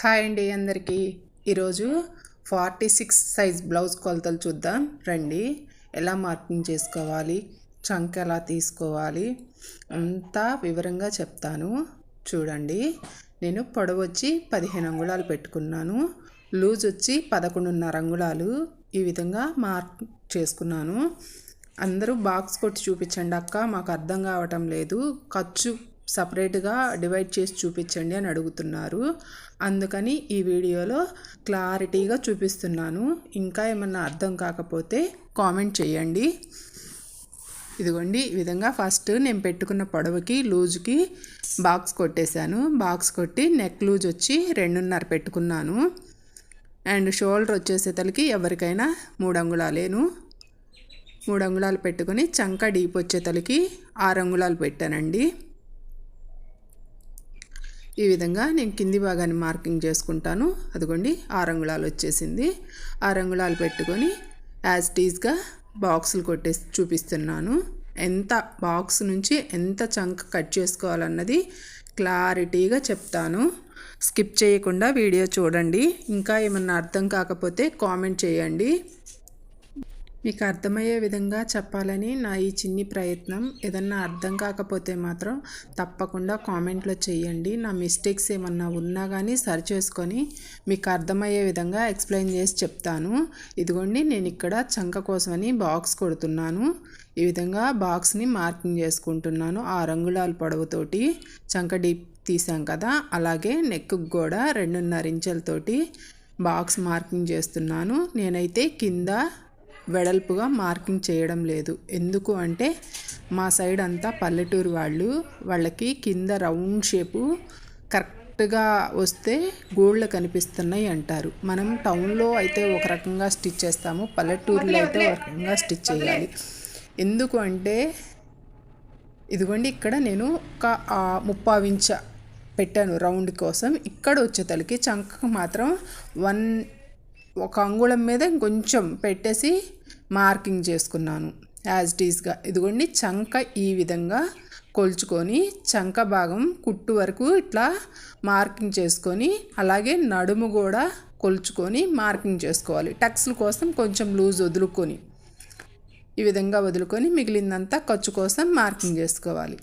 Hi అండి అందరికీ. ఈరోజు ఫార్టీ సిక్స్ సైజ్ బ్లౌజ్ కొలతలు చూద్దాం. రండి. ఎలా మార్కింగ్ చేసుకోవాలి? చంక్ ఎలా తీసుకోవాలి? అంతా వివరంగా చెప్తాను. చూడండి. నేను పొడవు వచ్చి పదిహేను అంగుళాలు పెట్టుకున్నాను. లూజ్ వచ్చి పదకొండున్నర అంగుళాలు ఈ విధంగా మార్క్ చేసుకున్నాను. అందరూ బాక్స్ కొట్టి చూపించండి అక్క. మాకు అర్థం కావటం లేదు. ఖర్చు సపరేట్గా డివైడ్ చేసి చూపించండి అని అడుగుతున్నారు. అందుకని ఈ వీడియోలో క్లారిటీగా చూపిస్తున్నాను. ఇంకా ఏమన్నా అర్థం కాకపోతే కామెంట్ చేయండి. ఇదిగోండి ఈ విధంగా ఫస్ట్ నేను పెట్టుకున్న పొడవుకి లూజ్కి బాక్స్ కొట్టేశాను. బాక్స్ కొట్టి నెక్ లూజ్ వచ్చి రెండున్నర పెట్టుకున్నాను. అండ్ షోల్డర్ వచ్చేసేతలకి ఎవరికైనా మూడు అంగుళాలేను మూడు అంగుళాలు పెట్టుకొని చంక డీప్ వచ్చేతలకి ఆరు అంగుళాలు పెట్టానండి. ఈ విధంగా నేను కింది భాగాన్ని మార్కింగ్ చేసుకుంటాను. అదిగోండి ఆరంగుళాలు వచ్చేసింది. ఆరంగుళాలు పెట్టుకొని యాజ్ టీజ్గా బాక్సులు కొట్టేసి చూపిస్తున్నాను. ఎంత బాక్స్ నుంచి ఎంత చంక్ కట్ చేసుకోవాలన్నది క్లారిటీగా చెప్తాను. స్కిప్ చేయకుండా వీడియో చూడండి. ఇంకా ఏమన్నా అర్థం కాకపోతే కామెంట్ చేయండి. మీకు అర్థమయ్యే విధంగా చెప్పాలని నా ఈ చిన్ని ప్రయత్నం. ఏదన్నా అర్థం కాకపోతే మాత్రం తప్పకుండా కామెంట్లో చేయండి నా మిస్టేక్స్ ఏమన్నా ఉన్నా కానీ సరి చేసుకొని మీకు అర్థమయ్యే విధంగా ఎక్స్ప్లెయిన్ చేసి చెప్తాను. ఇదిగోండి నేను ఇక్కడ చంక కోసమని బాక్స్ కొడుతున్నాను. ఈ విధంగా బాక్స్ని మార్కింగ్ చేసుకుంటున్నాను ఆ రంగులాల పొడవుతోటి. చంక డీప్ తీసాం కదా అలాగే నెక్కు కూడా రెండున్నర ఇంచెలతోటి బాక్స్ మార్కింగ్ చేస్తున్నాను. నేనైతే కింద వెడల్పుగా మార్కింగ్ చేయడం లేదు. ఎందుకు అంటే మా సైడ్ అంతా పల్లెటూరు వాళ్ళు వాళ్ళకి కింద రౌండ్ షేపు కరెక్ట్గా వస్తే గోళ్ళు కనిపిస్తున్నాయి అంటారు. మనం టౌన్లో అయితే ఒక రకంగా స్టిచ్ చేస్తాము పల్లెటూరులో అయితే ఒక రకంగా స్టిచ్ చేయాలి. ఎందుకు అంటే ఇదిగోండి ఇక్కడ నేను ఒక ముప్పావించ పెట్టాను రౌండ్ కోసం. ఇక్కడ వచ్చేతలకి చంకకు మాత్రం వన్ ఒక అంగుళం మీద ఇంకొంచెం పెట్టేసి మార్కింగ్ చేసుకున్నాను. యాజ్ టీస్గా ఇదిగోండి చంక ఈ విధంగా కొలుచుకొని చంక భాగం కుట్టు వరకు ఇట్లా మార్కింగ్ చేసుకొని అలాగే నడుము కూడా కొలుచుకొని మార్కింగ్ చేసుకోవాలి. టక్స్ల కోసం కొంచెం లూజ్ వదులుకొని ఈ విధంగా వదులుకొని మిగిలిందంతా ఖర్చు కోసం మార్కింగ్ చేసుకోవాలి.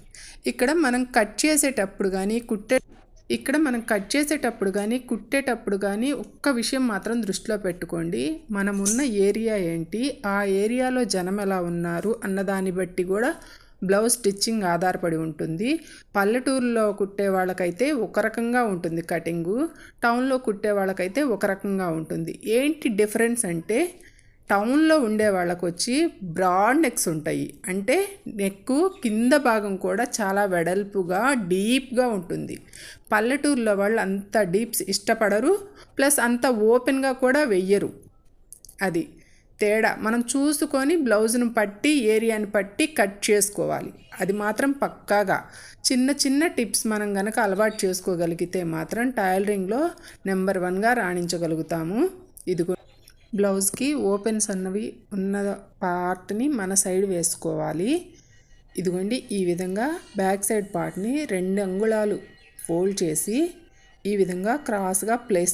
ఇక్కడ మనం కట్ చేసేటప్పుడు కానీ కుట్టే ఇక్కడ మనం కట్ చేసేటప్పుడు కానీ కుట్టేటప్పుడు కానీ ఒక్క విషయం మాత్రం దృష్టిలో పెట్టుకోండి. మనం ఉన్న ఏరియా ఏంటి? ఆ ఏరియాలో జనం ఎలా ఉన్నారు? అన్నదాన్ని బట్టి కూడా బ్లౌజ్ స్టిచ్చింగ్ ఆధారపడి ఉంటుంది. పల్లెటూరులో కుట్టే వాళ్ళకైతే ఒక రకంగా ఉంటుంది కటింగు. టౌన్లో కుట్టే వాళ్ళకైతే ఒక రకంగా ఉంటుంది. ఏంటి డిఫరెన్స్ అంటే టౌన్లో ఉండే వాళ్ళకు వచ్చి బ్రాడ్ నెక్స్ ఉంటాయి. అంటే నెక్ కింద భాగం కూడా చాలా వెడల్పుగా డీప్గా ఉంటుంది. పల్లెటూరులో వాళ్ళు అంత డీప్స్ ఇష్టపడరు ప్లస్ అంత ఓపెన్గా కూడా వెయ్యరు. అది తేడా. మనం చూసుకొని బ్లౌజ్ను పట్టి ఏరియాని పట్టి కట్ చేసుకోవాలి. అది మాత్రం పక్కాగా. చిన్న చిన్న టిప్స్ మనం కనుక అలవాటు చేసుకోగలిగితే మాత్రం టైలరింగ్లో నెంబర్ వన్గా రాణించగలుగుతాము. ఇదిగో బ్లౌజ్కి ఓపెన్స్ అన్నవి ఉన్న పార్ట్ని మన సైడ్ వేసుకోవాలి. ఇదిగోండి ఈ విధంగా బ్యాక్ సైడ్ పార్ట్ని రెండు అంగుళాలు ఫోల్డ్ చేసి ఈ విధంగా క్రాస్గా ప్లేస్